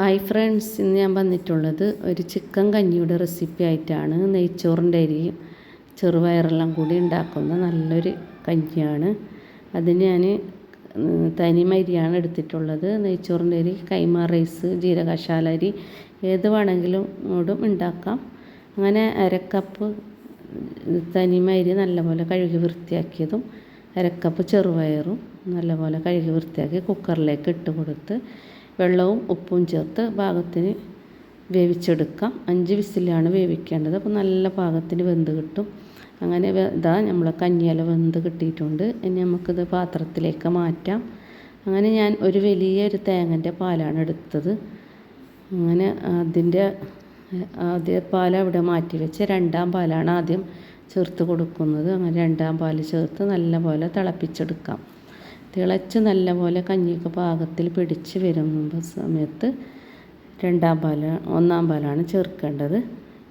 Hi friends ഇന്ന് ഞാൻ വന്നിട്ടുള്ളത് ഒരു ചിക്കൻ കഞ്ഞിയുടെ റെസിപ്പി ആയിട്ടാണ്. നെയ്ച്ചോറിന്റെ അരിയും ചെറുപയറെല്ലാം കൂടി ഉണ്ടാക്കുന്ന നല്ലൊരു കഞ്ഞിയാണ്. അതിന് ഞാൻ തനിമരിയാണ് എടുത്തിട്ടുള്ളത്. നെയ്ച്ചോറിന്റെ അരി കൈമ റൈസ് ജീരകശാല അരി ഏത് വേണമെങ്കിലും കൂടും ഉണ്ടാക്കാം. അങ്ങനെ അരക്കപ്പ് തനിമ അരി നല്ലപോലെ കഴുകി വൃത്തിയാക്കിയതും അരക്കപ്പ് ചെറുപയറും നല്ലപോലെ കഴുകി വൃത്തിയാക്കി കുക്കറിലേക്ക് ഇട്ട് കൊടുത്ത് വെള്ളവും ഉപ്പും ചേർത്ത് പാകത്തിന് വേവിച്ചെടുക്കാം. അഞ്ച് വിസിലാണ് വേവിക്കേണ്ടത്. അപ്പോൾ നല്ല പാകത്തിന് വെന്ത് കിട്ടും. അങ്ങനെ ഇതാ നമ്മളെ കഞ്ഞിയില വെന്ത് കിട്ടിയിട്ടുണ്ട്. ഇനി നമുക്കിത് പാത്രത്തിലേക്ക് മാറ്റാം. അങ്ങനെ ഞാൻ ഒരു വലിയൊരു തേങ്ങന്റെ പാലാണ് എടുത്തത്. അങ്ങനെ അതിന്റെ ആദ്യ പാൽ അവിടെ മാറ്റി വെച്ച് രണ്ടാം പാലാണ് ആദ്യം ചേർത്ത് കൊടുക്കുന്നത്. അങ്ങനെ രണ്ടാം പാൽ ചേർത്ത് നല്ലപോലെ തിളപ്പിച്ചെടുക്കാം. തിളച്ച് നല്ലപോലെ കഞ്ഞിക്ക് പാകത്തിൽ പിടിച്ച് വരുന്ന സമയത്ത് രണ്ടാം പാല ഒന്നാം പാലാണ് ചേർക്കേണ്ടത്.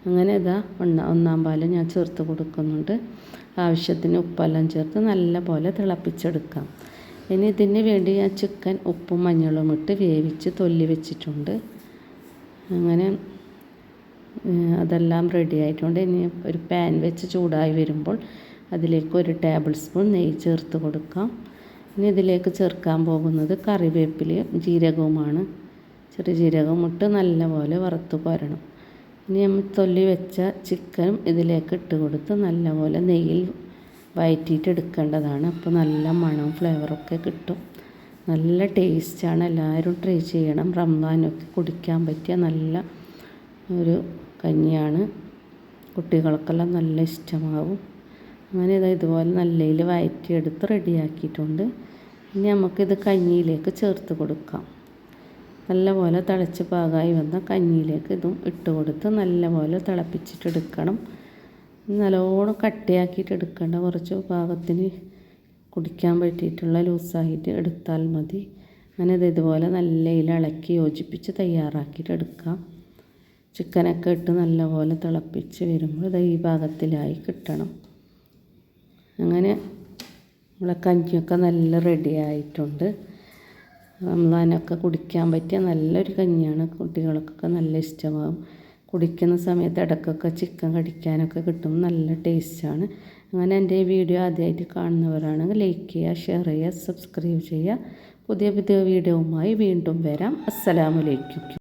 അങ്ങനെ ഇതാ ഒന്ന ഒന്നാം പാൽ ഞാൻ ചേർത്ത് കൊടുക്കുന്നുണ്ട്. ആവശ്യത്തിന് ഉപ്പെല്ലാം ചേർത്ത് നല്ലപോലെ തിളപ്പിച്ചെടുക്കാം. ഇനി ഇതിന് വേണ്ടി ഞാൻ ചിക്കൻ ഉപ്പും മഞ്ഞളും ഇട്ട് വേവിച്ച് തൊല്ലി വെച്ചിട്ടുണ്ട്. അങ്ങനെ അതെല്ലാം റെഡി ആയിട്ടുണ്ട്. ഇനി ഒരു പാൻ വെച്ച് ചൂടായി വരുമ്പോൾ അതിലേക്ക് ഒരു ടേബിൾ സ്പൂൺ നെയ്യ് ചേർത്ത് കൊടുക്കാം. ഇനി ഇതിലേക്ക് ചേർക്കാൻ പോകുന്നത് കറിവേപ്പിലയും ജീരകവുമാണ്. ചെറിയ ജീരകം ഇട്ട് നല്ലപോലെ വറുത്ത് കോരണം ഇനി നമ്മൾ തൊല്ലി വെച്ച ചിക്കനും ഇതിലേക്ക് ഇട്ട് കൊടുത്ത് നല്ലപോലെ നെയ്യിൽ വയറ്റിയിട്ട് എടുക്കേണ്ടതാണ്. അപ്പോൾ നല്ല മണവും ഫ്ലേവറൊക്കെ കിട്ടും. നല്ല ടേസ്റ്റാണ് എല്ലാവരും ട്രൈ ചെയ്യണം. റംസാനൊക്കെ കുടിക്കാൻ പറ്റിയ നല്ല ഒരു കഞ്ഞിയാണ്. കുട്ടികൾക്കെല്ലാം നല്ല ഇഷ്ടമാവും. അങ്ങനെ ഇതാ ഇതുപോലെ നല്ലയിൽ വയറ്റിയെടുത്ത് റെഡിയാക്കിയിട്ടുണ്ട്. ഇനി നമുക്കിത് കഞ്ഞിയിലേക്ക് ചേർത്ത് കൊടുക്കാം. നല്ലപോലെ തിളച്ച് പാകമായി വന്ന കഞ്ഞിയിലേക്ക് ഇതും ഇട്ട് കൊടുത്ത് നല്ലപോലെ തിളപ്പിച്ചിട്ടെടുക്കണം. നല്ലോണം കട്ടിയാക്കിയിട്ട് എടുക്കേണ്ട കുറച്ച് പാകത്തിന് കുടിക്കാൻ പറ്റിയിട്ടുള്ള ലൂസായിട്ട് എടുത്താൽ മതി. അങ്ങനെ ഇത് ഇതുപോലെ നല്ല ഇളക്കി യോജിപ്പിച്ച് തയ്യാറാക്കിയിട്ട് എടുക്കാം. ചിക്കനൊക്കെ ഇട്ട് നല്ലപോലെ തിളപ്പിച്ച് വരുമ്പോൾ ഇത് ഈ ഭാഗത്തിലായി കിട്ടണം. അങ്ങനെ നമ്മളെ കഞ്ഞിയൊക്കെ നല്ല റെഡി ആയിട്ടുണ്ട്. കുടിക്കാൻ പറ്റിയ നല്ലൊരു കഞ്ഞിയാണ്. കുട്ടികൾക്കൊക്കെ നല്ല ഇഷ്ടമാകും കുടിക്കുന്ന സമയത്ത് ഇടക്കൊക്കെ ചിക്കൻ കടിക്കാനൊക്കെ കിട്ടും. നല്ല ടേസ്റ്റാണ് അങ്ങനെ എന്റെ ഈ വീഡിയോ ആദ്യമായിട്ട് കാണുന്നവരാണെങ്കിൽ ലൈക്ക് ചെയ്യുക ഷെയർ ചെയ്യുക സബ്സ്ക്രൈബ് ചെയ്യുക. പുതിയ പുതിയ വീഡിയോവുമായി വീണ്ടും വരാം. അസ്സലാമലൈക്കും